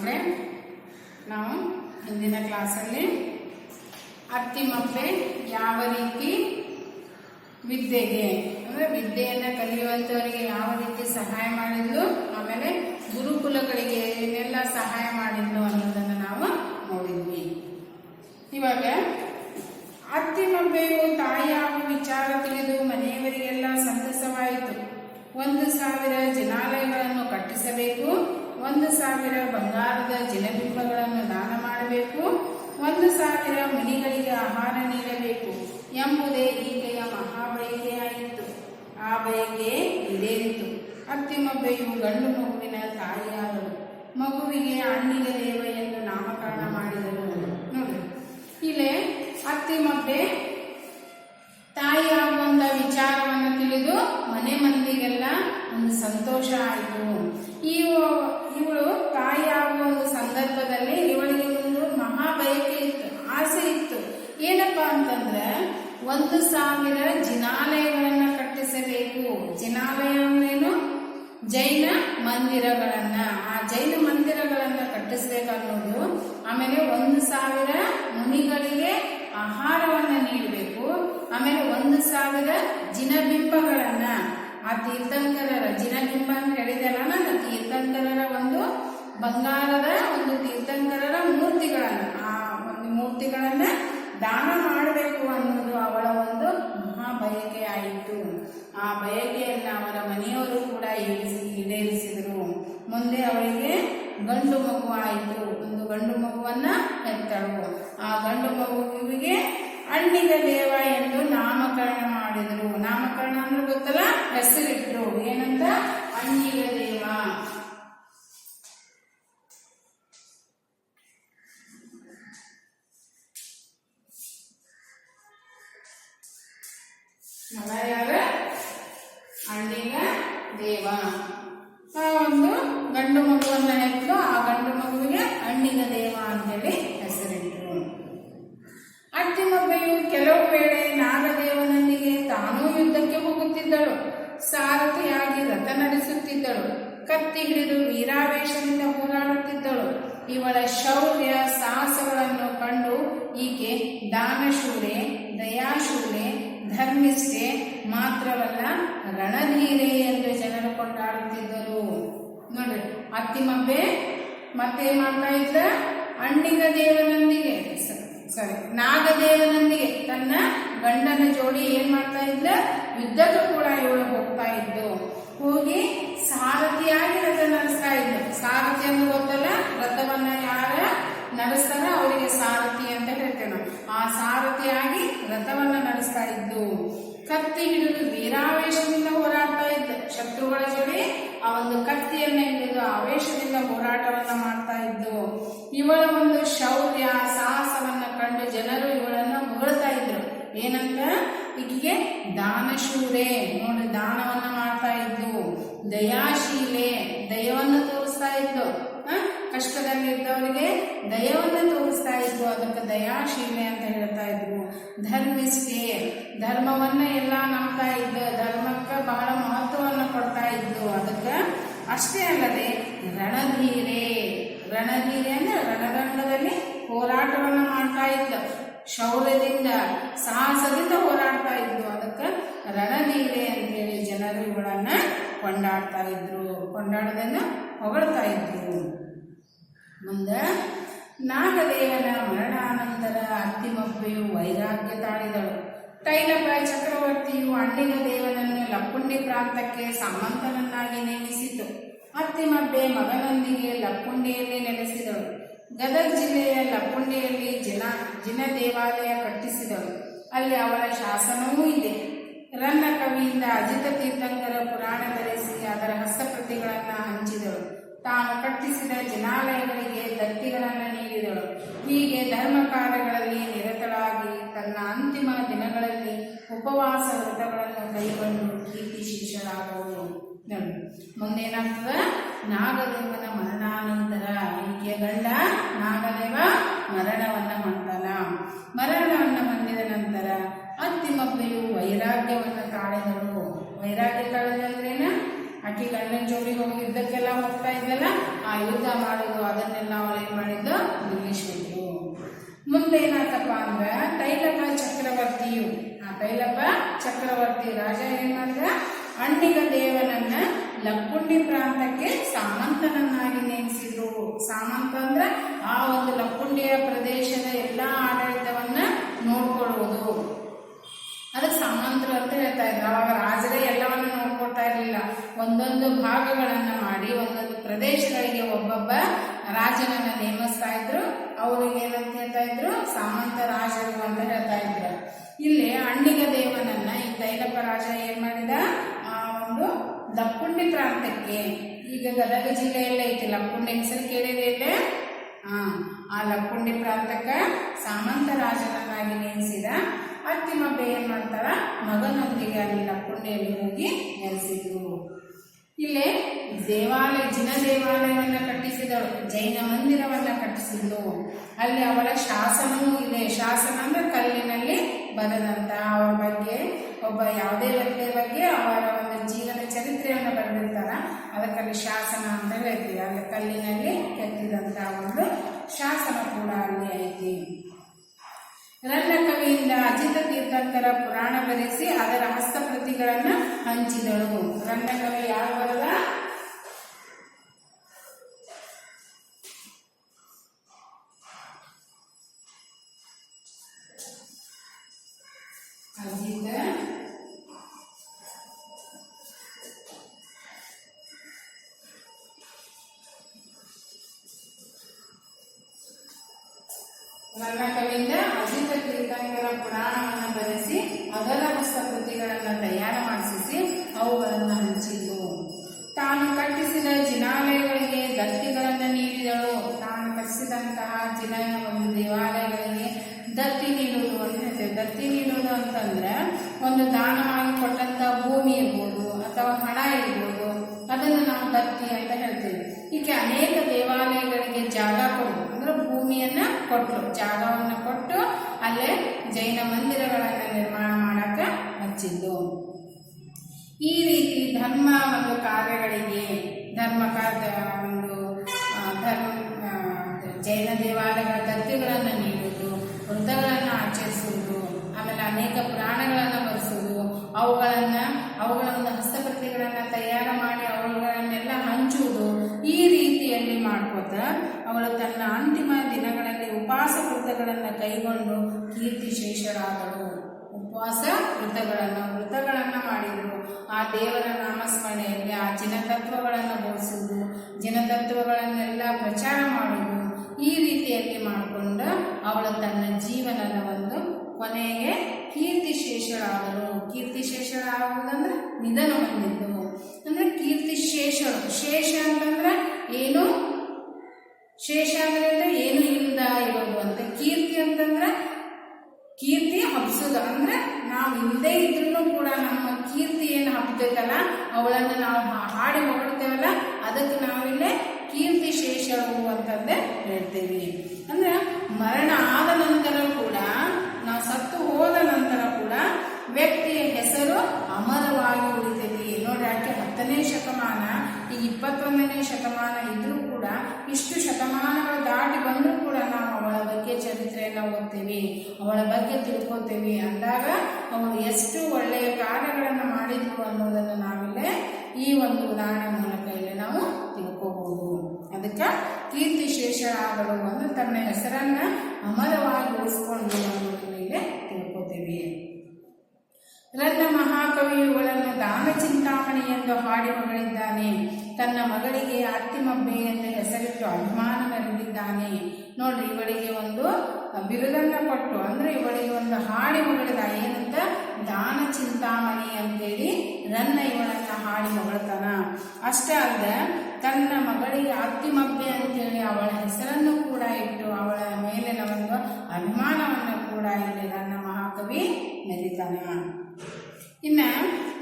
ಮಕ್ಕಳೇ ನಾವು ಹಿಂದಿನ ಕ್ಲಾಸಲ್ಲಿ ಅತ್ತಿ ಮಕ್ಕಳೇ ಯಾವ ರೀತಿ ವಿದ್ಯೆಗೆ, ಅಂದರೆ ವಿದ್ಯೆಯನ್ನು ಕಲಿಯುವಂಥವರಿಗೆ ಯಾವ ರೀತಿ ಸಹಾಯ ಮಾಡಿದ್ರು ಆಮೇಲೆ ಗುರುಕುಲಗಳಿಗೆ ಏನೆಲ್ಲ ಸಹಾಯ ಮಾಡಿದ್ಲು ಅನ್ನೋದನ್ನು ನಾವು ನೋಡಿದ್ವಿ. ಇವಾಗ ಅತ್ತಿ ಮಬ್ಬೆಯು ತಾಯಿಯಾವ ವಿಚಾರ ತಿಳಿದು ಮನೆಯವರಿಗೆಲ್ಲ ಸಂತಸವಾಯಿತು. ಒಂದು ಸಾವಿರ ಜನಾಲಯಗಳನ್ನು ಕಟ್ಟಿಸಬೇಕು ಒಂದು ಸಾವಿರ ಬಂಗಾರದ ಜಲಬಿಂಬಗಳನ್ನು ದಾನ ಮಾಡಬೇಕು. ಒಂದು ಸಾವಿರ ಮುನಿಗಳಿಗೆ ಆಹಾರ ನೀಡಬೇಕು ಎಂಬುದೇ ಈಕೆಯ ಮಹಾಬಯಕೆಯಾಯಿತು ಆ ಬಯಕೆ ಈಡೇರಿತು. ಅತ್ತಿಮಬ್ಬೆಯು ಗಂಡು ಮಗುವಿನ ತಾಯಿಯಾದಳು. ಮಗುವಿಗೆ ಅಣ್ಣಿನ ದೇವ ಎಂದು ನಾಮಕರಣ ಮಾಡಿದರು ನೋಡಿ. ಇಲ್ಲಿ ಅತ್ತಿಮಬ್ಬೆ ತಾಯಿ ಆಗುವಂತ ವಿಚಾರವನ್ನು ತಿಳಿದು ಮನೆ ಮಂದಿಗೆಲ್ಲ ಒಂದು ಸಂತೋಷ ಆಯಿತು. ಇವು, ಇವಳು ತಾಯಿ ಆಗುವ ಒಂದು ಸಂದರ್ಭದಲ್ಲಿ ಇವಳಿಗೆ ಒಂದು ಮಹಾ ಬಯಕೆ ಇತ್ತು, ಆಸೆ ಇತ್ತು. ಏನಪ್ಪ ಅಂತಂದ್ರೆ, ಒಂದು ಸಾವಿರ ಜಿನಾಲಯಗಳನ್ನ ಕಟ್ಟಿಸಬೇಕು. ಜಿನಾಲಯ ಅಂದ್ರೇನು ಜೈನ ಮಂದಿರಗಳನ್ನ. ಆ ಜೈನ ಮಂದಿರಗಳನ್ನ ಕಟ್ಟಿಸ್ಬೇಕನ್ನೋದು ಆಮೇಲೆ ಒಂದು ಸಾವಿರ ಮುನಿಗಳಿಗೆ ಆಹಾರವನ್ನ ನೀಡಬೇಕು. ಆಮೇಲೆ ಒಂದು ಸಾವಿರ ಜಿನಬಿಂಬಗಳನ್ನ. ಆ ತೀರ್ಥಂಕರರ ಜಿನಬಿಂಬ ಅಂತ ಹೇಳಿದೆಲ್ಲ ನಾನು ತೀರ್ಥಂಕರರ ಒಂದು ಬಂಗಾರದ ಒಂದು ತೀರ್ಥಂಕರರ ಮೂರ್ತಿಗಳನ್ನು, ಆ ಒಂದು ಮೂರ್ತಿಗಳನ್ನ ದಾನ ಮಾಡಬೇಕು ಅನ್ನೋದು ಅವಳ ಒಂದು ಮಹಾ ಬಯಕೆ ಆಯಿತು ಆ ಬಯಕೆಯನ್ನು ಅವರ ಮನೆಯವರು ಕೂಡ ಈಡೇರಿಸಿ, ಈಡೇರಿಸಿದರು. ಮುಂದೆ ಅವಳಿಗೆ ಗಂಡು ಮಗು ಆಯಿತು ಒಂದು ಗಂಡು ಮಗುವನ್ನ ಹೆತ್ತಳು. ಆ ಗಂಡು ಮಗುವಿಗೆ ಅಣ್ಣಿಗ ದೇವ ಎಂದು ನಾಮಕರಣ ಮಾಡಿದರು. ನಾಮಕರಣ ಅಂದ್ರೆ ಗೊತ್ತಲ್ಲ ಹೆಸರಿಟ್ರು ಏನಂತ ಅಣ್ಣಿಗ ಇವಳ ಶೌರ್ಯ ಸಾಹಸಗಳನ್ನು ಕಂಡು ಈಕೆ ದಾನಶೂರೆ ದಯಾಶೂರೆ ಧರ್ಮಿಷ್ಠೆ ಮಾತ್ರವಲ್ಲ ರಣಧೀರೆ ಎಂದು ಜನರು ಕೊಂಡಾಡುತ್ತಿದ್ದರು. ನೋಡ್ರಿ ಅತ್ತಿಮಬ್ಬೆ ಮತ್ತೇನ್ ಮಾಡ್ತಾ ಇದ್ದ? ಅಣ್ಣಿನ ದೇವನೊಂದಿಗೆ ಸಾರಿ, ನಾಗದೇವನೊಂದಿಗೆ ತನ್ನ ಗಂಡನ ಜೋಡಿ ಏನ್ ಮಾಡ್ತಾ ಇದ್ದ? ಯುದ್ಧಕ್ಕೂ ಕೂಡ ಇವಳು ಹೋಗ್ತಾ ಇದ್ದು. ಹೋಗಿ ಸಾರಥಿಯಾಗಿ ರಥ ನಡೆಸ್ತಾ ಇದ್ರು? ಸಾರಥಿ ಅಂದ್ರೆ ಗೊತ್ತಲ್ಲ? ರಥವನ್ನ ಯಾರ ನಡೆಸ್ತಾರ? ಅವರಿಗೆ ಸಾರಥಿ ಅಂತ ಹೇಳ್ತೇನೆ. ಆ ಸಾರಥಿಯಾಗಿ ರಥವನ್ನ ನಡೆಸ್ತಾ ಇದ್ದು, ಕತ್ತಿ ಹಿಡಿದು ವೀರಾವೇಶದಿಂದ ಹೋರಾಡ್ತಾ ಇದ್ದ ಶತ್ರುಗಳ ಜೊತೆ ಆ ಒಂದು ಕತ್ತಿಯನ್ನ ಹಿಡಿದು ಆವೇಶದಿಂದ ಹೋರಾಟವನ್ನ ಮಾಡ್ತಾ ಇದ್ದು, ಇವಳ ಒಂದು ಶೌರ್ಯ, ಸಾಹಸವನ್ನ ಕಂಡು ಜನರು ಇವಳನ್ನ ಹೊಗಳ್ತಾ ಇದ್ರು. ಏನಂತ? ಈಕೆಗೆ ದಾನಶೂರೆ. ನೋಡಿ, ದಾನವನ್ನ ಮಾಡ್ತಾ ಇದ್ದು ದಯಾಶೀಲೆ, ದಯವನ್ನು ತೋರಿಸ್ತಾ ಇತ್ತು ಕಷ್ಟದಲ್ಲಿ ಇದ್ದವರಿಗೆ ದಯವನ್ನು ತೋರಿಸ್ತಾ ಇದ್ರು ಅದಕ್ಕೆ ದಯಾಶೀಲೆ ಅಂತ ಹೇಳ್ತಾ ಇದ್ರು ಧರ್ಮಿಷ್ಠೆ, ಧರ್ಮವನ್ನ ಎಲ್ಲ ನಂಬ್ತಾ ಇದ್ದ ಧರ್ಮಕ್ಕೆ ಬಹಳ ಮಹತ್ವವನ್ನು ಕೊಡ್ತಾ ಇದ್ದು ಅದಕ್ಕೆ ಅಷ್ಟೇ ಅಲ್ಲದೆ ರಣಧೀರೆ ರಣಧೀರೆ ಅಂದ್ರೆ ರಣರಂಗದಲ್ಲಿ ಹೋರಾಟವನ್ನು ಮಾಡ್ತಾ ಇದ್ದ ಶೌರ್ಯದಿಂದ, ಸಾಹಸದಿಂದ ಹೋರಾಡ್ತಾ ಇದ್ದು ಅದಕ್ಕೆ ರಣಧೀರೆ ಅಂತೇಳಿ ಜನರು ಇವಳನ್ನ ಕೊಂಡಾಡ್ತಾ ಇದ್ರು. ಕೊಂಡಾಡೋದನ್ನ ಹೊಗಳ್ತಾ ಇದ್ರು. ಮುಂದೆ ನಾಗದೇವನ ಮರಣಾನಂತರ ಅತ್ತಿಮಬ್ಬೆಯು ವೈರಾಗ್ಯ ತಾಳಿದಳು. ತೈಲಬಾಯಿ ಚಕ್ರವರ್ತಿಯು ಅಣ್ಣಿನ ದೇವನನ್ನು ಲಕ್ಕುಂಡಿ ಪ್ರಾಂತಕ್ಕೆ ಸಾಮಂತನನ್ನಾಗಿ ನೇಮಿಸಿತು. ಅತ್ತಿಮಬ್ಬೆ ಮಗನೊಂದಿಗೆ ಲಕ್ಕುಂಡಿಯಲ್ಲಿ ನೆಲೆಸಿದಳು. ಗದಗ ಜಿಲ್ಲೆಯ ಲಕ್ಕುಂಡಿಯಲ್ಲಿ ಜಿನ ಜಿನ ದೇವಾಲಯ ಕಟ್ಟಿಸಿದಳು. ಅಲ್ಲಿ ಅವಳ ಶಾಸನವೂ ಇದೆ. ರನ್ನ ಕವಿಯಿಂದ ಅಜಿತ ತೀರ್ಥಂಕರ ಪುರಾಣ ಧರಿಸಿ ಅದರ ಹಸ್ತಪ್ರತಿಗಳನ್ನು ಹಂಚಿದಳು. ತಾನು ಕಟ್ಟಿಸಿದ ಜನಾಲಯಗಳಿಗೆ ದತ್ತಿಗಳನ್ನು ನೀಡಿದಳು. ಹೀಗೆ ಧರ್ಮ ಕಾರ್ಯಗಳಲ್ಲಿ ನಿರತಳಾಗಿ ತನ್ನ ಅಂತಿಮ ದಿನಗಳಲ್ಲಿ ಉಪವಾಸ ವ್ರತಗಳನ್ನು ಕೈಗೊಂಡು ಕೀರ್ತಿ ನೋಡಿ ಮುಂದೇನಾಗ್ತದ? ನಾಗದೇವನ ಮರಣಾನಂತರ ಈಕೆಯ ಗಂಡ ನಾಗದೇವ ಮರಣವನ್ನ ಮಾಡ್ತಾನ. ಮರಣವನ್ನು ಹೊಂದಿದ ನಂತರ ಅಂತಿಮಬ್ಬೆಯು ವೈರಾಗ್ಯವನ್ನು ತಾಳಿದಳು ವೈರಾಗ್ಯ ತಾಳಿದಂದ್ರೇನ ಆಕೆ ಗಂಡನ ಜೋಡಿ ಹೋಗಿ ಯುದ್ಧಕ್ಕೆಲ್ಲ ಹೋಗ್ತಾ ಇದ್ದಲ್ಲ ಆ ಯುದ್ಧ ಮಾಡೋದು ಅದನ್ನೆಲ್ಲ ಅವಳು ಏನ್ ಮಾಡಿದ್ದು? ಮುಂದೆ ಏನಾಯ್ತಪ್ಪ ಅಂದ್ರೆ ತೈಲಪ ಚಕ್ರವರ್ತಿಯು, ಆ ತೈಲಪ ಚಕ್ರವರ್ತಿ ರಾಜ ಏನ್ ಮಾಡಿದ? ಅಣ್ಣಿಗ ದೇವನನ್ನ ಲಕ್ಕುಂಡಿ ಪ್ರಾಂತಕ್ಕೆ ಸಾಮಂತನನ್ನಾಗಿ ನೇಮಿಸಿದ್ರು. ಸಾಮಂತ ಅಂದ್ರೆ ಆ ಒಂದು ಲಕ್ಕುಂಡಿಯ ಪ್ರದೇಶದ ಎಲ್ಲಾ ಆಡಳಿತವನ್ನ ನೋಡ್ಕೊಳ್ಳುವುದು ಅದಕ್ಕೆ ಸಾಮಂತರು ಅಂತ ಹೇಳ್ತಾ ಇದ್ರು. ಅವಾಗ ರಾಜರೇ ಎಲ್ಲವನ್ನು ನೋಡ್ಕೊಳ್ತಾ ಇರಲಿಲ್ಲ. ಒಂದೊಂದು ಭಾಗಗಳನ್ನು ಮಾಡಿ, ಒಂದೊಂದು ಪ್ರದೇಶಗಳಿಗೆ ಒಬ್ಬೊಬ್ಬ ರಾಜನನ್ನ ನೇಮಿಸ್ತಾ ಇದ್ರು. ಅವ್ರಿಗೆ ಏನಂತ ಹೇಳ್ತಾ ಇದ್ರು? ಸಾಮಂತ ರಾಜರು ಅಂತ ಹೇಳ್ತಾ ಇದ್ರು. ಇಲ್ಲಿ ಅಣ್ಣಿಗ ದೇವನನ್ನ ಈ ತೈಲಪ್ಪ ರಾಜ ಏನ್ ಮಾಡಿದ? ಆ ಒಂದು ಲಕ್ಕುಂಡಿ ಪ್ರಾಂತಕ್ಕೆ ಈಗ ಗದಗ ಜಿಲ್ಲೆಯಲ್ಲೇ ಐತಿ. ಲಕ್ಕುಂಡಿ ಹೆಸರು ಕೇಳಿದೆ ಆ ಲಕ್ಕುಂಡಿ ಪ್ರಾಂತಕ್ಕ ಸಾಮಂತ ರಾಜನನ್ನಾಗಿ ನೇಮಿಸಿದ ಅತ್ತಿಮಬ್ಬೆ ಏನು ಮಾಡ್ತಾರ ಮಗನೊಂದಿಗೆ ಅಲ್ಲಿನ ಕುಂಡೆಯಲ್ಲಿ ಹೋಗಿ ನೆಲೆಸಿದ್ರು. ಇಲ್ಲೇ ದೇವಾಲಯ, ಜಿನ ದೇವಾಲಯವನ್ನ ಕಟ್ಟಿಸಿದಳು. ಜೈನ ಮಂದಿರವನ್ನ ಕಟ್ಟಿಸಿದ್ಲು. ಅಲ್ಲಿ ಅವಳ ಶಾಸನವೂ ಇದೆ. ಶಾಸನ ಅಂದ್ರೆ ಕಲ್ಲಿನಲ್ಲಿ ಬರೆದಂತ ಅವರ ಬಗ್ಗೆ, ಒಬ್ಬ ಯಾವುದೇ ವ್ಯಕ್ತಿಯ ಬಗ್ಗೆ ಅವರ ಒಂದು ಜೀವನ ಚರಿತ್ರೆಯನ್ನು ಬರೆದಿರ್ತಾರ. ಅದಕ್ಕಲ್ಲಿ ಶಾಸನ ಅಂತ ಹೇಳ್ತೀವಿ. ಅಲ್ಲಿ ಕಲ್ಲಿನಲ್ಲಿ ಕೆತ್ತಿದಂತ ಒಂದು ಶಾಸನ ಕೂಡ ಅಲ್ಲಿ ಅಜಿತ ತೀರ್ಥಂಕರ ಪುರಾಣ ಬರೆಸಿ ಅದರ ಹಸ್ತಪ್ರತಿಗಳನ್ನ ಹಂಚಿದಳು. ರನ್ನ ಕವಿ ಯಾರು ಬರದ? ಅಜಿತ. ನನ್ನ ಕವಿಯಿಂದ ಅಜಿತ. ತೀರ್ಥಂಕರ ಪುರಾಣವನ್ನು ಬರೆಸಿ ಅಗಲ ಹಸ್ತಕೃತಿಗಳನ್ನು ತಯಾರ ಮಾಡಿಸಿ ಅವುಗಳನ್ನು ಹಂಚಿದ್ದು ತಾನು ಕಟ್ಟಿಸಿದ ಜಿನಾಲಯಗಳಿಗೆ ದತ್ತಿಗಳನ್ನು ನೀಡಿದಳು. ತಾನು ಕಟ್ಟಿಸಿದಂತಹ ಜಿನ ಒಂದು ದೇವಾಲಯಗಳಿಗೆ ದತ್ತಿ ನೀಡುವುದು ಅಂತ ಹೇಳ್ತೇವೆ ದತ್ತಿ ನೀಡುವುದು ಅಂತಂದ್ರೆ ಒಂದು ದಾನವಾಗಿ ಕೊಟ್ಟಂತ ಭೂಮಿ ಇರ್ಬೋದು ಅಥವಾ ಹಣ ಇರ್ಬೋದು, ಅದನ್ನು ನಾವು ದತ್ತಿ ಅಂತ ಹೇಳ್ತೇವೆ. ಹೀಗೆ ಅನೇಕ ದೇವಾಲಯಗಳಿಗೆ ಜಾಗ ಕೊಡು ಅಂದ್ರೆ ಭೂಮಿಯನ್ನ ಕೊಟ್ಟರು ಜಾಗವನ್ನು ಕೊಟ್ಟು ಅಲ್ಲೇ ಜೈನ ಮಂದಿರಗಳನ್ನು ನಿರ್ಮಾಣ ಮಾಡಕ್ಕೆ ಹಚ್ಚಿದ್ದು ಈ ರೀತಿ ಧರ್ಮ ಒಂದು ಕಾರ್ಯಗಳಿಗೆ, ಧರ್ಮ ಕಾರ್ಯ ಒಂದು ಧರ್ಮ ಜೈನ ದೇವಾಲಯಗಳ ದತ್ತಿಗಳನ್ನು ನೀಡುವುದು ವೃತ್ತಗಳನ್ನು ಆಚರಿಸುವುದು, ಆಮೇಲೆ ಅನೇಕ ಪುರಾಣಗಳನ್ನು ಬರೆಸುವುದು, ಅವುಗಳನ್ನ, ಅವುಗಳ ಒಂದು ಹಸ್ತಪ್ರತಿಗಳನ್ನ ತಯಾರು ಮಾಡಿ ಅವುಗಳನ್ನೆಲ್ಲ ಹಂಚುವುದು, ಈ ರೀತಿಯಲ್ಲಿ ಮಾಡ್ಕೋತ ಅವಳು ತನ್ನ ಅಂತಿಮ ದಿನಗಳಲ್ಲಿ ಉಪವಾಸ ವೃತ್ತಗಳನ್ನು ಕೈಗೊಂಡು ಕೀರ್ತಿಶೇಷರಾದಳು ಉಪವಾಸ ವೃತಗಳನ್ನು ವೃತಗಳನ್ನು ಮಾಡಿದರು. ಆ ದೇವರ ನಾಮಸ್ಮರಣೆಯಲ್ಲಿ ಆ ಜಿನತತ್ವಗಳನ್ನು ಬೋಧಿಸುವುದು ಜಿನತತ್ವಗಳನ್ನೆಲ್ಲ ಪ್ರಚಾರ ಮಾಡುವುದು ಈ ರೀತಿಯಲ್ಲಿ ಮಾಡಿಕೊಂಡು ಅವಳು ತನ್ನ ಜೀವನದ ಒಂದು ಕೊನೆಗೆ ಕೀರ್ತಿಶೇಷರಾದರು ಕೀರ್ತಿಶೇಷರಾಗುವುದಂದ್ರೆ ನಿಧನ ಹೊಂದಿದ್ದು. ಅಂದ್ರೆ ಕೀರ್ತಿಶೇಷರು ಶೇಷ ಅಂತಂದ್ರೆ ಏನು? ಶೇಷ ಅಂದ್ರೆ ಏನು? ಇಲ್ಲದ ಇರೋದು ಅಂತ ಕೀರ್ತಿ ಅಂತಂದ್ರೆ ಕೀರ್ತಿ ಅಂದ್ರೆ ನಾವು ಇಲ್ಲದೆ ಇದ್ರೂ ಕೂಡ ನಮ್ಮ ಕೀರ್ತಿ ಏನು ಹಬ್ಬಬೇಕಲ್ಲ ಅವಳನ್ನು ನಾವು ಹಾಡಿ ಹೊರಡ್ತೇವಲ್ಲ ಅದಕ್ಕೆ ನಾವಿಲ್ಲೇ ಕೀರ್ತಿ ಶೇಷವು ಅಂತಂದೇ ಹೇಳ್ತೀವಿ. ಅಂದ್ರೆ ಮರಣ ಆದ ನಂತರ ಕೂಡ, ನಾವು ಸತ್ತು ಹೋದ ನಂತರ ಕೂಡ ವ್ಯಕ್ತಿಯ ಹೆಸರು ಅಮರವಾಗಿ ಉಳಿತೈತಿ. ನೋಡಿ ಆಕೆ ಹತ್ತನೇ ಶತಮಾನ ಈ ಇಪ್ಪತ್ತೊಂದನೇ ಶತಮಾನ ಇದ್ರೂ ಕೂಡ ಇಷ್ಟು ಶತಮಾನಗಳು ದಾಟಿ ಬಂದರೂ ಕೂಡ ಬಗ್ಗೆ ಚರಿತ್ರೆಯನ್ನು ಓದ್ತೀವಿ ಅವಳ ಬಗ್ಗೆ ತಿಳ್ಕೊತೀವಿ ಅಂದಾಗ ಅವಳು ಎಷ್ಟು ಒಳ್ಳೆಯ ಕಾರ್ಯಗಳನ್ನು ಮಾಡಿದ್ರು ಅನ್ನೋದನ್ನು ನಾವಿಲ್ಲೇ ಈ ಒಂದು ಉದಾಹರಣೆ ಮೂಲಕ ಇಲ್ಲಿ ನಾವು ತಿಳ್ಕೋಬಹುದು ಅದಕ್ಕೆ ಕೀರ್ತಿ ಶೇಷರಾಗಲು ಒಂದು ತನ್ನ ಹೆಸರನ್ನ ಅಮರವಾಗಿ ಉಳಿಸ್ಕೊಂಡು ಅನ್ನೋದನ್ನು ಇಲ್ಲಿ ತಿಳ್ಕೋತೀವಿ. ರನ್ನ ಮಹಾಕವಿಯುಗಳನ್ನು ದಾನ ಚಿಂತಾಮಣಿ ಎಂದು ಹಾಡಿ ಮಗಳಿದ್ದಾನೆ ತನ್ನ ಮಗಳಿಗೆ ಅತ್ತಿಮಬ್ಬೆ ಎಂದು ಹೆಸರಿಟ್ಟು ಅಭಿಮಾನ ಮೆರೆದಿದ್ದಾನೆ ನೋಡ್ರಿ, ಇವಳಿಗೆ ಒಂದು ಬಿರುದನ್ನ ಕೊಟ್ಟು, ಅಂದ್ರೆ ಇವಳಿಗೆ ಒಂದು ಹಾಡಿ ಹೊಗಳಿದ. ಏನಂತ? ದಾನ ಚಿಂತಾಮಣಿ ಅಂತೇಳಿ ನನ್ನ ಇವಳನ್ನ ಹಾಡಿ ಮಗಳತನ ಅಷ್ಟೇ ಅಲ್ಲದ ತನ್ನ ಮಗಳಿಗೆ ಅತ್ತಿಮಬ್ಬೆ ಅಂತೇಳಿ ಅವಳ ಹೆಸರನ್ನು ಕೂಡ ಇಟ್ಟು, ಅವಳ ಮೇಲಿನ ಒಂದು ಅಭಿಮಾನವನ್ನು ಕೂಡ ಇಲ್ಲಿ ನನ್ನ ಮಹಾಕವಿ ಮೆರಿತಾನ. ಇನ್ನ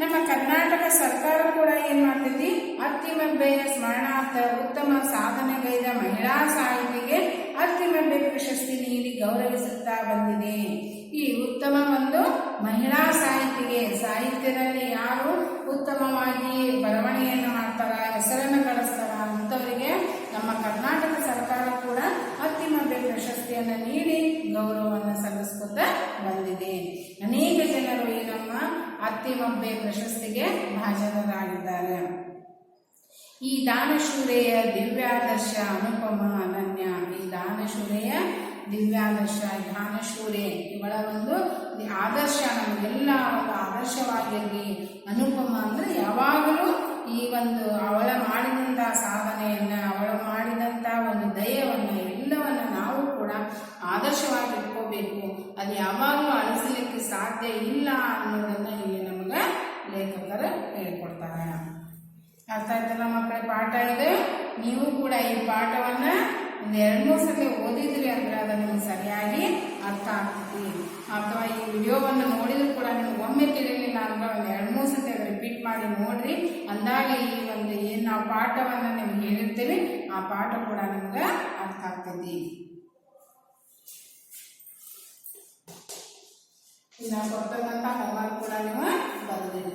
ನಮ್ಮ ಕರ್ನಾಟಕ ಸರ್ಕಾರ ಕೂಡ ಏನ್ ಮಾಡ್ತೈತಿ? ಅತ್ತಿಮಬ್ಬೆಯ ಸ್ಮರಣಾರ್ಥ ಉತ್ತಮ ಸಾಧನೆಗೈದ ಮಹಿಳಾ ಸಾಹಿತಿಗೆ ಶಾಂತಿ ಪ್ರಶಸ್ತಿ ನೀಡಿ ಗೌರವಿಸುತ್ತಾ ಬಂದಿದೆ. ಈ ಉತ್ತಮ ಒಂದು ಮಹಿಳಾ ಸಾಹಿತಿಗೆ, ಸಾಹಿತ್ಯದಲ್ಲಿ ಯಾರು ಉತ್ತಮವಾಗಿ ಬರವಣಿಗೆಯನ್ನು ಮಾಡ್ತಾರ, ಹೆಸರನ್ನು ಕಳಿಸ್ತಾರ ಅಂತವರಿಗೆ ನಮ್ಮ ಕರ್ನಾಟಕ ಸರ್ಕಾರ ಕೂಡ ಅತ್ತಿಮಬ್ಬೆ ಪ್ರಶಸ್ತಿಯನ್ನು ನೀಡಿ ಗೌರವವನ್ನು ಸಲ್ಲಿಸ್ಕೊತಾ ಬಂದಿದೆ. ಅನೇಕ ಜನರು ಈ ನಮ್ಮ ಅತ್ತಿಮಬ್ಬೆ ಪ್ರಶಸ್ತಿಗೆ ಭಾಜನರಾಗಿದ್ದಾರೆ. ಈ ದಾನಶೂರೆಯ ದಿವ್ಯಾದರ್ಶ ಅನುಪಮ ದಾನಶೂರೆಯ ದಿವ್ಯಾದರ್ಶ ದಾನಶೂರೆ ಇವಳ ಒಂದು ಆದರ್ಶ. ನಮಗೆಲ್ಲ ಒಂದು ಆದರ್ಶವಾಗಿರಲಿ. ಅನುಪಮ ಅಂದರೆ ಯಾವಾಗಲೂ ಈ ಒಂದು ಅವಳ ಮಾಡಿದಂಥ ಸಾಧನೆಯನ್ನು, ಅವಳ ಮಾಡಿದಂಥ ಒಂದು ದಯವನ್ನು ಎಲ್ಲವನ್ನು ನಾವು ಕೂಡ ಆದರ್ಶವಾಗಿ ಇಟ್ಕೋಬೇಕು ಅದು ಯಾವಾಗಲೂ ಅಳಿಸಲಿಕ್ಕೆ ಸಾಧ್ಯ ಇಲ್ಲ ಅನ್ನೋದನ್ನು ಇಲ್ಲಿ ನಮಗೆ ಲೇಖಕರು ಹೇಳಿಕೊಡ್ತಾರೆ. ಅರ್ಥ ಆಯ್ತಲ್ಲ ಮಕ್ಕಳ, ಪಾಠ ಇದೆ? ನೀವು ಕೂಡ ಈ ಪಾಠವನ್ನ ಎರಡು ಮೂರು ಸಲ ಓದಿದ್ರಿ ಅಂದ್ರೆ ಅದು ಸರಿಯಾಗಿ ಅರ್ಥ ಆಗ್ತೈತಿ ಅಥವಾ ಈ ವಿಡಿಯೋವನ್ನು ನೋಡಿದ್ರು ಕೂಡ ನಿಮ್ಗೆ ಒಮ್ಮೆ ತಿಳಿಲಿಲ್ಲ ಅಂದ್ರೆ ಒಂದು ಎರಡು ಮೂರು ಸತಿ ರಿಪೀಟ್ ಮಾಡಿ ನೋಡ್ರಿ. ಅಂದಾಗ ಈ ಒಂದು ಏನು ನಾವು ಪಾಠವನ್ನು ನಿಮ್ಗೆ ಹೇಳಿರ್ತೀವಿ, ಆ ಪಾಠ ಕೂಡ ನಿಮ್ಗೆ ಅರ್ಥ ಆಗ್ತೈತಿ ಇನ್ನು ಕೊಟ್ಟಂತ ಹೋಮ್ವರ್ಕ್ ಕೂಡ ನೀವು ಬರೆದಿಲ್ಲ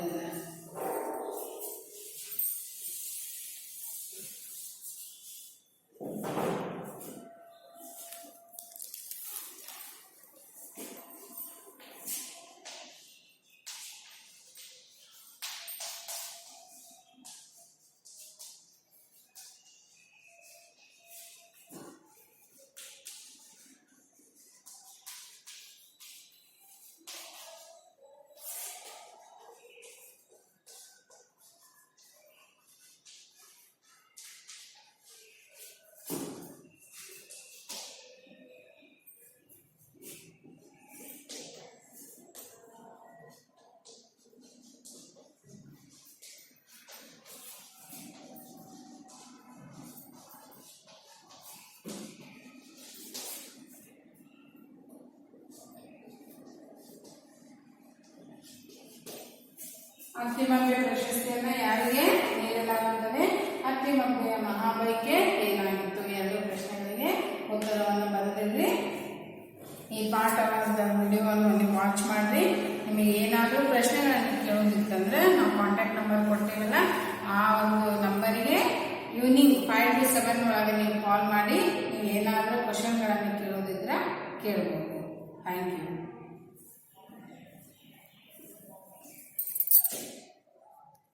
ಅತ್ತಿಮಬ್ಬೆ ಪ್ರಶಸ್ತಿಯನ್ನ ಯಾರಿಗೆ ನೀಡಲಾಗುತ್ತದೆ? ಅತ್ತಿಮಬ್ಬೆಯ ಮಹಾಬೈಕೆ ಏನಾಗಿತ್ತು? ಎರಡು ಪ್ರಶ್ನೆಗಳಿಗೆ ಉತ್ತರವನ್ನು ಬರೆದಿರ್ರಿ ಈ ಪಾಠವಾದ ವಿಡಿಯೋವನ್ನು ನೀವು ವಾಚ್ ಮಾಡ್ರಿ. ನಿಮಗೆ ಏನಾದರೂ ಪ್ರಶ್ನೆಗಳನ್ನು ಕೇಳೋದಿತ್ತಂದ್ರೆ ನಾವು ಕಾಂಟ್ಯಾಕ್ಟ್ ನಂಬರ್ ಕೊಟ್ಟಿರಲ್ಲ, ಆ ಒಂದು ನಂಬರಿಗೆ ಈವ್ನಿಂಗ್ ಫೈವ್ ಟು ಸೆವೆನ್ ಒಳಗೆ ನೀವು ಕಾಲ್ ಮಾಡಿ, ನೀವು ಏನಾದರೂ ಕ್ವಶನ್ಗಳನ್ನು ಕೇಳೋದಿದ್ರೆ ಕೇಳ್ಬೋದು. Thank you